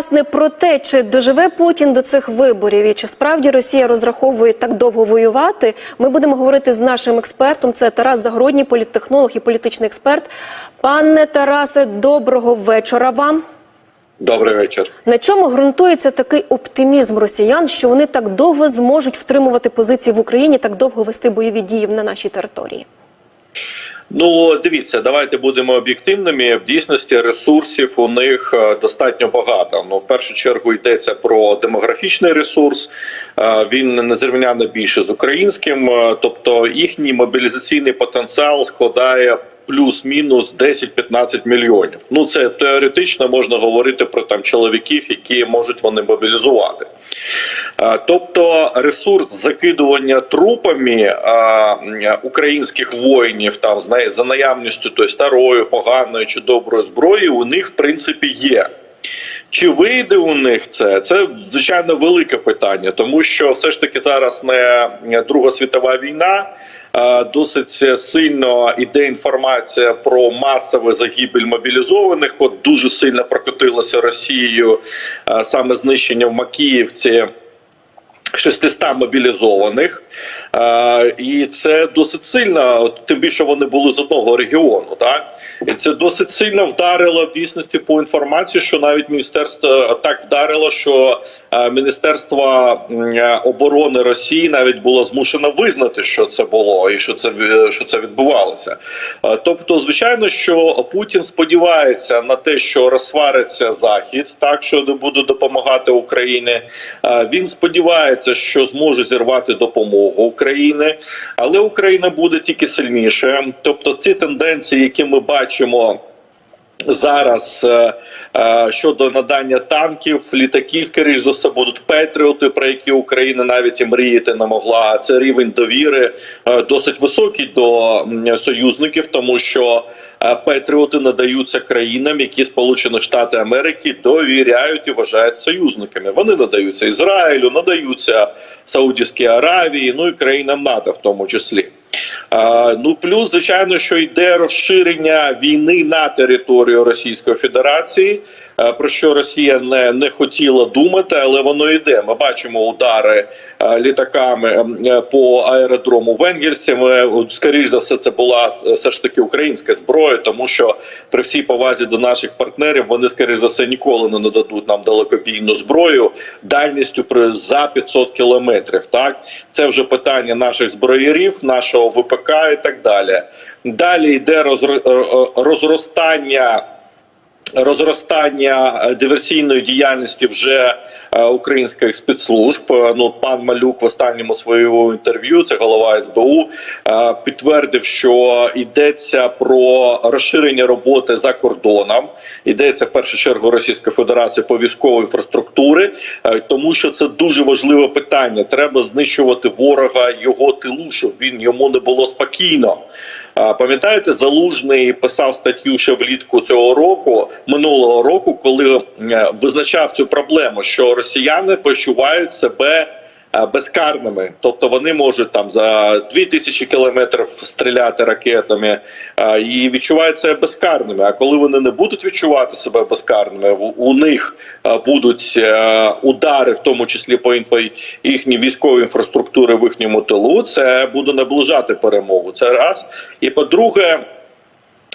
власне про те, чи доживе Путін до цих виборів, і чи справді Росія розраховує так довго воювати, ми будемо говорити з нашим експертом. Це Тарас Загородній, політтехнолог і політичний експерт. Пане Тарасе, доброго вечора вам. Добрий вечір. На чому ґрунтується такий оптимізм росіян, що вони так довго зможуть втримувати позиції в Україні, так довго вести бойові дії на нашій території? Ну дивіться, давайте будемо об'єктивними. В дійсності ресурсів у них е, достатньо багато. Ну, в першу чергу йдеться про демографічний ресурс. Е, Він незрівняно більше з українським, е, тобто їхній мобілізаційний потенціал складає. Плюс-мінус 10-15 мільйонів. Ну це теоретично можна говорити про там чоловіків, які можуть вони мобілізувати. Тобто ресурс закидування трупами українських воїнів там за наявністю тої старої, поганої чи доброї зброї у них в принципі є. Чи вийде у них це? Це звичайно велике питання, тому що все ж таки зараз не Друга світова війна. Досить сильно іде інформація про масове загибель мобілізованих. От дуже сильно прокотилося Росією саме знищення в Макіївці. 600 мобілізованих, е, і це досить сильно, тим більше вони були з одного регіону. Так і це досить сильно вдарило в дійсності по інформації, що навіть міністерство так вдарило, що е, міністерство е, оборони Росії навіть було змушено визнати, що це було і що це що це відбувалося. Тобто, звичайно, що Путін сподівається на те, що розсвариться захід, так що не буде допомагати Україні. Він сподівається, що зможе зірвати допомогу України, але Україна буде тільки сильніше. Тобто, ці тенденції, які ми бачимо. Зараз е, е, щодо надання танків, літаків, скоріш за все, будуть петріоти, про які Україна навіть і мріяти не могла. Це рівень довіри е, досить високий до союзників, тому що петріоти надаються країнам, які Сполучені Штати Америки довіряють і вважають союзниками. Вони надаються Ізраїлю, надаються Саудівській Аравії, ну і країнам НАТО в тому числі. Ну плюс, звичайно, що йде розширення війни на територію Російської Федерації, про що Росія не, не хотіла думати, але воно йде. Ми бачимо удари е, літаками ем, е, по аеродрому в Енгельсі. Ми, скоріш за все, це була е, все ж таки українська зброя, тому що при всій повазі до наших партнерів вони, скоріш за все, ніколи не нададуть нам далекобійну зброю дальністю при за 500 кілометрів. Так це вже питання наших зброярів, нашого ВПК і так далі. Далі йде розро- е, е, розростання. Розростання е, диверсійної діяльності вже е, українських спецслужб. Е, Ну пан Малюк в останньому своєму інтерв'ю, це голова СБУ, підтвердив, що йдеться про розширення роботи за кордоном. Йдеться в першу чергу Російської Федерації по військовій інфраструктури, тому що це дуже важливе питання. Треба знищувати ворога його тилу, щоб він йому не було спокійно. Пам'ятаєте, залужний писав статтю ще влітку цього року, минулого року, коли е, визначав цю проблему, що росіяни почувають себе безкарними, тобто вони можуть там за 2000 кілометрів стріляти ракетами е, і відчувають себе безкарними. А коли вони не будуть відчувати себе безкарними, у- них е, будуть е, удари, в тому числі по інфо їхній військовій інфраструктури в їхньому тилу, це буде наближати перемогу. Це раз. І по-друге.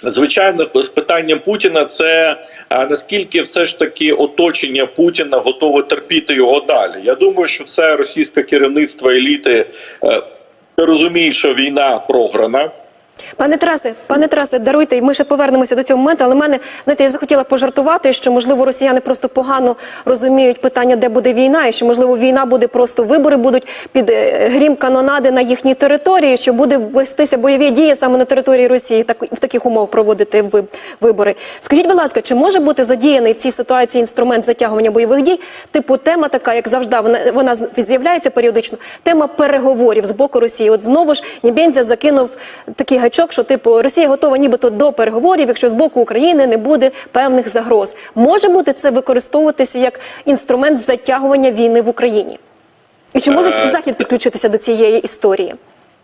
Звичайно, з питанням Путіна це наскільки все ж таки оточення Путіна готове терпіти його далі. Я думаю, що все російське керівництво еліти розуміє, розуміють, що війна програна. Пане Тарасе, пане Тарасе, даруйте, ми ще повернемося до цього моменту, але мене знаєте, я захотіла пожартувати, що можливо росіяни просто погано розуміють питання, де буде війна, і що можливо війна буде просто вибори будуть під е, грім канонади на їхній території, що буде вестися бойові дії саме на території Росії, так в таких умов проводити ви- вибори. Скажіть, будь ласка, чи може бути задіяний в цій ситуації інструмент затягування бойових дій? Типу, тема така, як завжди, вона вона з'являється періодично. Тема переговорів з боку Росії. От знову ж Нібензя закинув такий гачок, що типу Росія готова нібито до переговорів, якщо з боку України не буде певних загроз. Може бути це використовуватися як інструмент затягування війни в Україні? І чи може Е, Захід підключитися до цієї історії?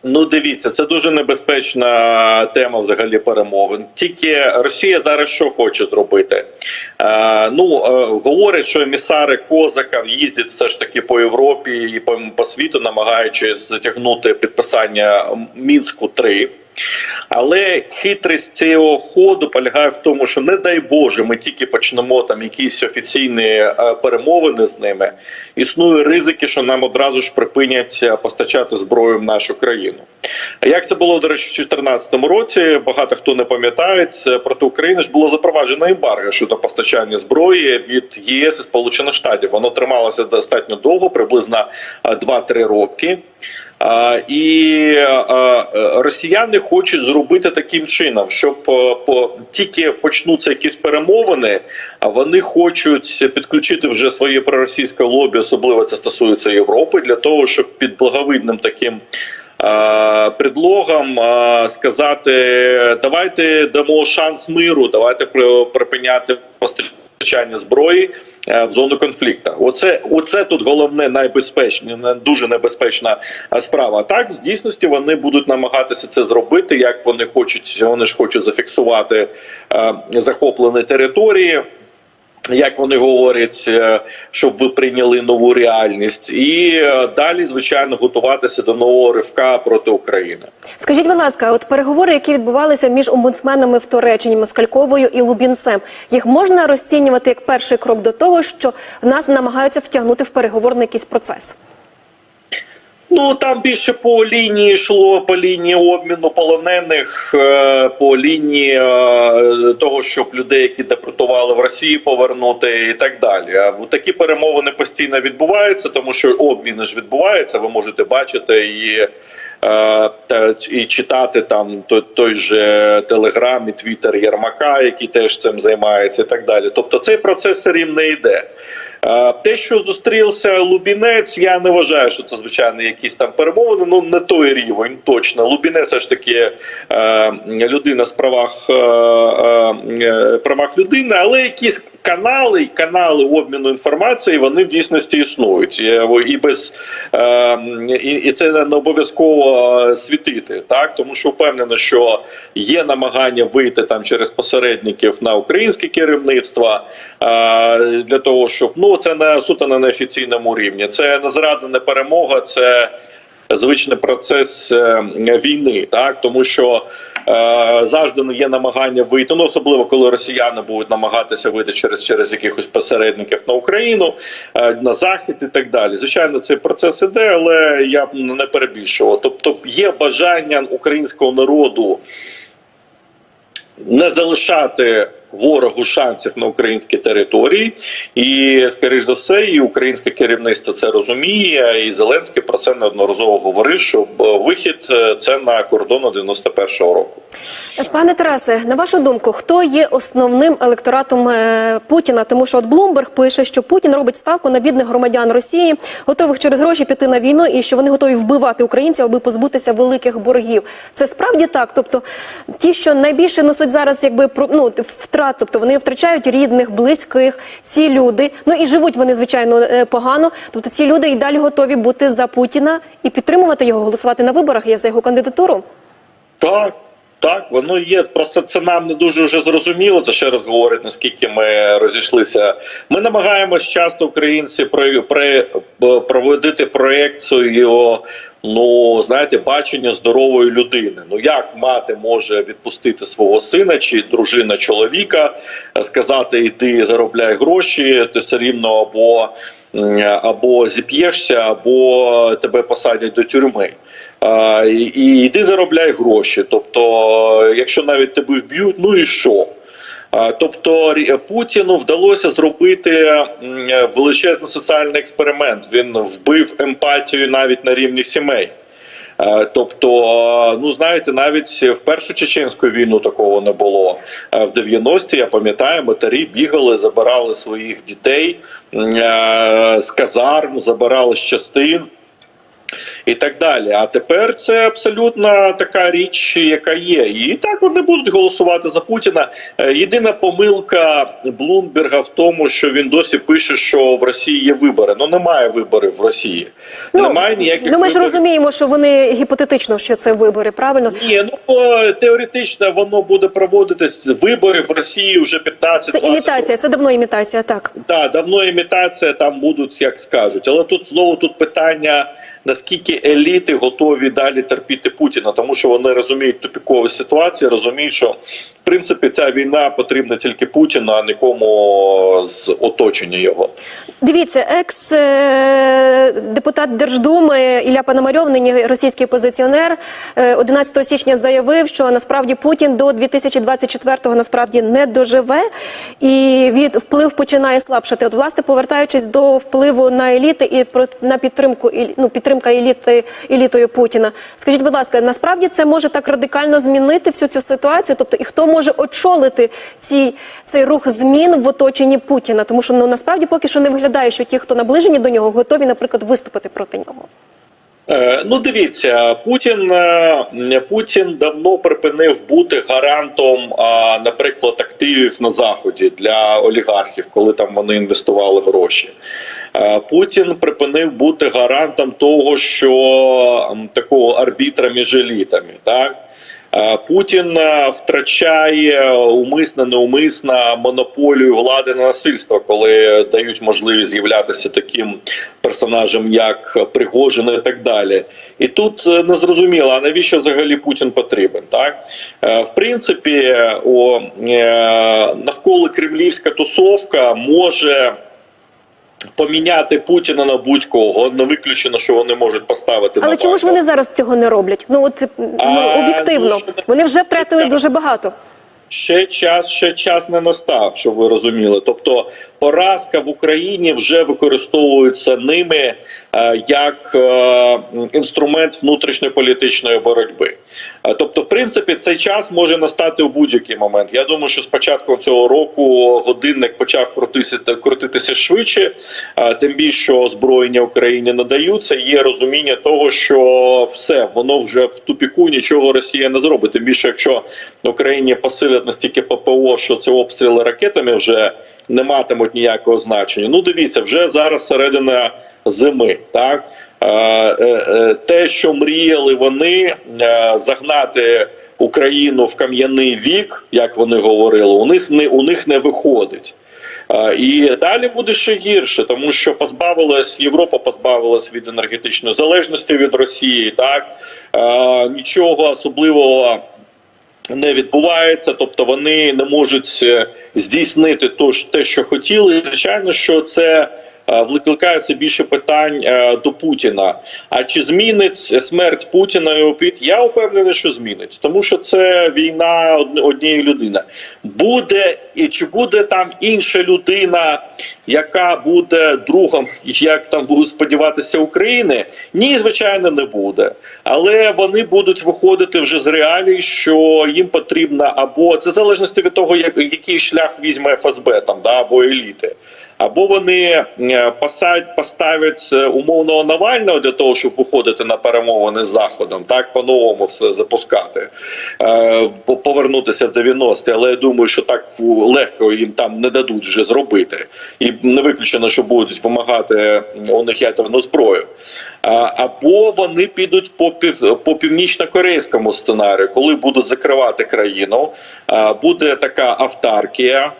Ну, дивіться, це дуже небезпечна тема взагалі перемовин. Тільки Росія зараз що хоче зробити? Е, ну е, говорять, що емісари Козака їздять все ж таки по Європі і по, по світу, намагаючись затягнути підписання мінську 3 але хитрість цього ходу полягає в тому, що не дай Боже, ми тільки почнемо там якісь офіційні е, перемовини з ними. Існує ризики, що нам одразу ж припинять е, постачати зброю в нашу країну. Як це було до речі, в 2014 році? Багато хто не пам'ятає, проти України ж було запроваджено ембарго щодо постачання зброї від ЄС і Сполучених Штатів. Воно трималося достатньо довго, приблизно е, 2-3 роки. І росіяни хочуть зробити таким чином, щоб е, тільки почнуться якісь перемовини, вони хочуть підключити вже своє проросійське лобі, особливо це стосується Європи, для того, щоб під благовидним таким. Предлогом сказати, давайте дамо шанс миру, давайте при- припиняти постачання зброї е, в зону конфлікту. Оце, оце тут головне найбезпечне, не- дуже небезпечна е, справа. Так, в дійсності вони будуть намагатися це зробити, як вони хочуть. Вони ж хочуть зафіксувати е, захоплені території. Як вони говорять, е, щоб ви прийняли нову реальність, і е, далі, звичайно, готуватися до нового ривка проти України. Скажіть, будь ласка, от переговори, які відбувалися між омбудсменами в Туреччині, Москальковою і Лубінцем, їх можна розцінювати як перший крок до того, що нас намагаються втягнути в переговорний якийсь процес? Ну там більше по лінії йшло по лінії обміну полонених, е, по лінії е, того, щоб людей, які депортували в Росію, повернути і так далі. А такі перемовини постійно відбуваються, тому що обміни ж відбуваються. Ви можете бачити і. е, І читати там той, той же Телеграм і Твіттер Єрмака, який теж цим займається, і так далі. Тобто цей процес все рівно йде. Е, Те, що зустрівся Лубінець, я не вважаю, що це звичайно якісь там перемовини. Ну не той рівень, точно. Лубінець все ж таки е, людина з правах е, правах людини, але якісь канали, канали обміну інформації, вони в дійсності існують. І, без і, це не обов'язково світити, так тому що впевнено, що є намагання вийти там через посередників на українське керівництво для того, щоб ну це не суто на офіційному рівні. Це не зрада, не перемога, це звичний процес е, війни, так тому що е, завжди є намагання вийти, ну особливо коли росіяни будуть намагатися вийти через через якихось посередників на Україну, е, на захід і так далі. Звичайно, цей процес іде, але я б не перебільшував. Тобто є бажання українського народу не залишати ворогу шансів на українській території, і скоріш за все, і українське керівництво це розуміє. І Зеленський про це неодноразово говорив. Що е, вихід е, це на кордону 91-го року. Пане Тарасе, на вашу думку, хто є основним електоратом е, Путіна? Тому що от Блумберг пише, що Путін робить ставку на бідних громадян Росії, готових через гроші піти на війну, і що вони готові вбивати українців, аби позбутися великих боргів. Це справді так. Тобто, ті, що найбільше несуть зараз, якби ну, втрат, тобто вони втрачають рідних, близьких. Ці люди, ну і живуть вони звичайно е, погано. Тобто ці люди і далі готові бути за Путіна і підтримувати його, голосувати на виборах. Я за його кандидатуру. Так, так, воно є. Просто це нам не дуже вже зрозуміло. Це ще раз говорить, наскільки ми розійшлися. Ми намагаємось часто українці про, про, проводити проекцію. Ну, знаєте, бачення здорової людини. Ну як мати може відпустити свого сина чи дружина чоловіка, сказати іди заробляй гроші, ти все рівно або, або зіп'єшся, або тебе посадять до тюрми. І йди заробляй гроші. Тобто, якщо навіть тебе вб'ють, ну і що? Тобто Путіну вдалося зробити величезний соціальний експеримент. Він вбив емпатію навіть на рівні сімей. Тобто, ну знаєте, навіть в першу чеченську війну такого не було. В 90-ті, я пам'ятаю, матері бігали, забирали своїх дітей з казарм, забирали з частин. І так далі. А тепер це абсолютно така річ, яка є. І так вони будуть голосувати за Путіна. Е, Єдина помилка Блумберга в тому, що він досі пише, що в Росії є вибори. Ну немає виборів в Росії. немає ніяких ну ми ж виборів. розуміємо, що вони гіпотетично, що це вибори, правильно? Ні, ну е, теоретично воно буде проводитись вибори в Росії вже 15 Це імітація, це давно імітація, так. Так, давно імітація там будуть, як скажуть. Але тут знову тут питання, наскільки еліти готові далі терпіти Путіна, тому що вони розуміють тупікові ситуації, розуміють, що в принципі ця війна потрібна тільки Путіну, а нікому з оточення його. Дивіться, екс е, депутат Держдуми Ілля Пономарьов, нині російський опозиціонер, е, 11 січня заявив, що насправді Путін до 2024-го насправді не доживе, і від вплив починає слабшати. От, власне, повертаючись до впливу на еліти і на підтримку ну, підтримка еліти елітою Путіна. Скажіть, будь ласка, насправді це може так радикально змінити всю цю ситуацію? Тобто, і хто може очолити ці, цей рух змін в оточенні Путіна? Тому що ну насправді поки що не виглядає, що ті, хто наближені до нього, готові, наприклад, виступити проти нього. Е, Ну, дивіться, Путін е, Путін давно припинив бути гарантом, наприклад, активів на заході для олігархів, коли там вони інвестували гроші. Е, Путін припинив бути гарантом того, що такого арбітра між елітами, так. Е, Путін е, втрачає умисно, неумисно монополію влади на насильство, коли дають можливість з'являтися таким персонажем, як Пригожин і так далі. І тут е, не зрозуміло, а навіщо взагалі Путін потрібен? Так в принципі, о, навколо кремлівська тусовка може. Поміняти Путіна на будь-кого не виключено, що вони можуть поставити Але на чому ж вони зараз цього не роблять? Ну от ну, А, об'єктивно, ну, що- вони вже втратили дуже багато. ще час, ще час не настав, щоб ви розуміли. Тобто поразка в Україні вже використовується ними е, як е, інструмент внутрішньополітичної боротьби. Е, Тобто, в принципі, цей час може настати у будь-який момент. Я думаю, що з початку цього року годинник почав крутитися, крутитися швидше, тим більше що озброєння Україні надаються. Є розуміння того, що все воно вже в тупіку, нічого Росія не зробить. Тим більше, якщо Україні посилять настільки ППО, що це обстріли ракетами вже не матимуть ніякого значення. Ну, дивіться, вже зараз середина зими, так е, е, е, те, що мріяли вони загнати Україну в кам'яний вік, як вони говорили, у них не у них не виходить. І далі буде ще гірше, тому що позбавилась Європа, позбавилась від енергетичної залежності від Росії. Так нічого особливого не відбувається, тобто вони не можуть е, здійснити те, що хотіли. Звичайно, що це викликає все більше питань е, до Путіна. А чи змінить смерть Путіна його під? Я впевнений, що змінить, тому що це війна однієї людини. Буде і чи буде там інша людина, яка буде другом, як там будуть сподіватися України? Ні, звичайно, не буде. Але вони будуть виходити вже з реалій, що їм потрібна або це в залежності від того, як який шлях візьме ФСБ там да або еліти. Або вони е, посадять, поставлять е, умовного Навального для того, щоб виходити на перемовини з Заходом, так по-новому все запускати, е, повернутися в 90-ті. Але я думаю, що так легко їм там не дадуть вже зробити. І не виключено, що будуть вимагати у них ядерну зброю. Або вони підуть по пів по північно-корейському сценарію, коли будуть закривати країну, буде така автаркія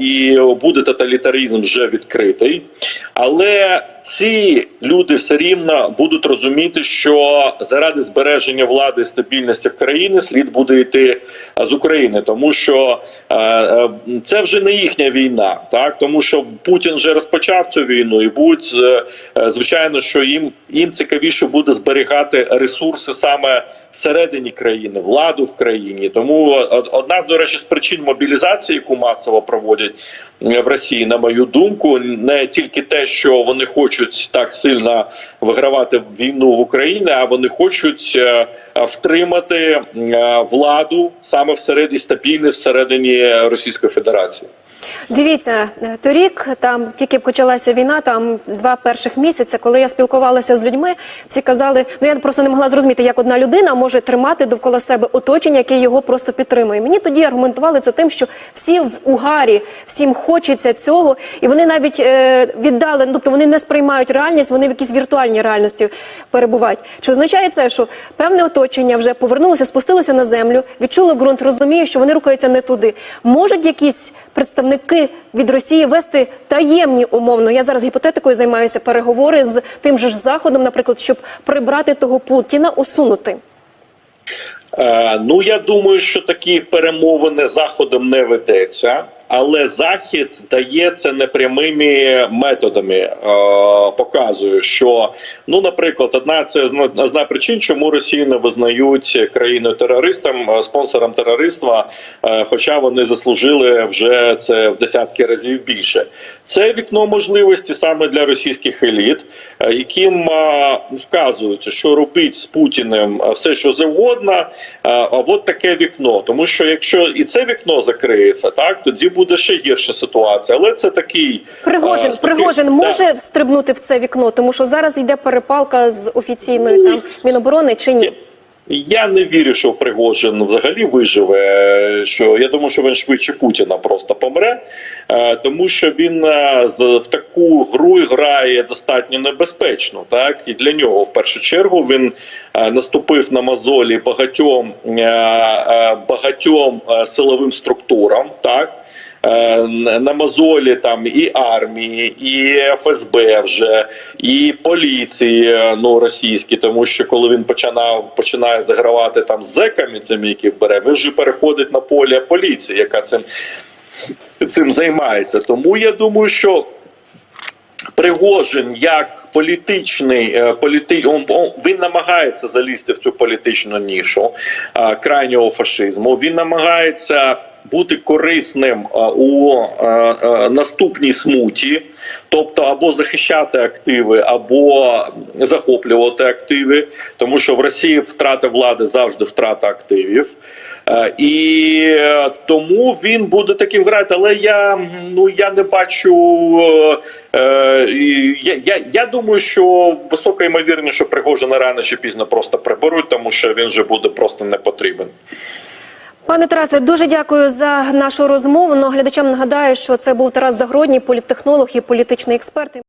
і буде тоталітаризм вже відкритий. Але ці люди все рівно будуть розуміти, що заради збереження влади і стабільності в країні слід буде йти з України, тому що е, е, це вже не їхня війна, так тому що Путін вже розпочав цю війну, і будуть е, е, звичайно, що їм їм цікавіше буде зберігати ресурси саме всередині країни, владу в країні. Тому одна до речі з причин мобілізації, яку масово проводять в Росії, на мою думку, не тільки те, що вони хочуть так сильно вигравати війну в Україні, а вони хочуть е, втримати е, владу саме всередині стабільність всередині Російської Федерації. Дивіться, е, торік там тільки почалася війна, там два перших місяці, коли я спілкувалася з людьми, всі казали, ну я просто не могла зрозуміти, як одна людина може тримати довкола себе оточення, яке його просто підтримує. Мені тоді аргументували це тим, що всі в угарі, всім хочеться цього, і вони навіть е, віддали, ну, тобто вони не сприймають реальність, вони в якійсь віртуальній реальності перебувають. Чи означає це, що певне оточення вже повернулося, спустилося на землю, відчуло ґрунт, розуміє, що вони рухаються не туди. Можуть якісь представники від Росії вести таємні умовно. Я зараз гіпотетикою займаюся переговори з тим же ж заходом, наприклад, щоб прибрати того Путіна, усунути. Е, ну я думаю, що такі перемовини заходом не ведеться, але захід дає це непрямими методами. Е, показує, що ну, наприклад, одна це одна причин, чому Росію не визнають країною терористом, е, спонсором терористства, е, хоча вони заслужили вже це в десятки разів більше. Це вікно можливості саме для російських еліт, е, яким е, вказується, що робить з Путіним все, що завгодно. е, А от таке вікно, тому що якщо і це вікно закриється, так тоді буде ще гірша ситуація. Але це такий Пригожин, е, спокій- Пригожин Да. може встрибнути в це вікно, тому що зараз йде перепалка з офіційною там міноборони чи ні? Я не вірю, що Пригожин взагалі виживе. Що я думаю, що він швидше Путіна просто помре, е, тому що він е, в таку гру грає достатньо небезпечно. Так і для нього в першу чергу він наступив на мозолі багатьом багатьом силовим структурам. Так. Е, на мозолі там і армії, і ФСБ вже, і поліції е, ну російські, тому що коли він починав починає загравати там з зеками, цими які бере, він вже переходить на поле поліції, яка цим, цим займається. Тому я думаю, що. Пригожин як політичний е, політи... он, он, він намагається залізти в цю політичну нішу е, крайнього фашизму. Він намагається бути корисним е, у е, е, наступній смуті, тобто або захищати активи, або захоплювати активи, тому що в Росії втрата влади завжди втрата активів. І тому він буде таким грати. Але я ну я не бачу. Я, я, я думаю, що висока ймовірність, що Пригожина рано чи пізно просто приберуть, тому що він вже буде просто не потрібен. Пане Тарасе, дуже дякую за нашу розмову. Но глядачам нагадаю, що це був Тарас Загородній, політтехнолог і політичний експерт.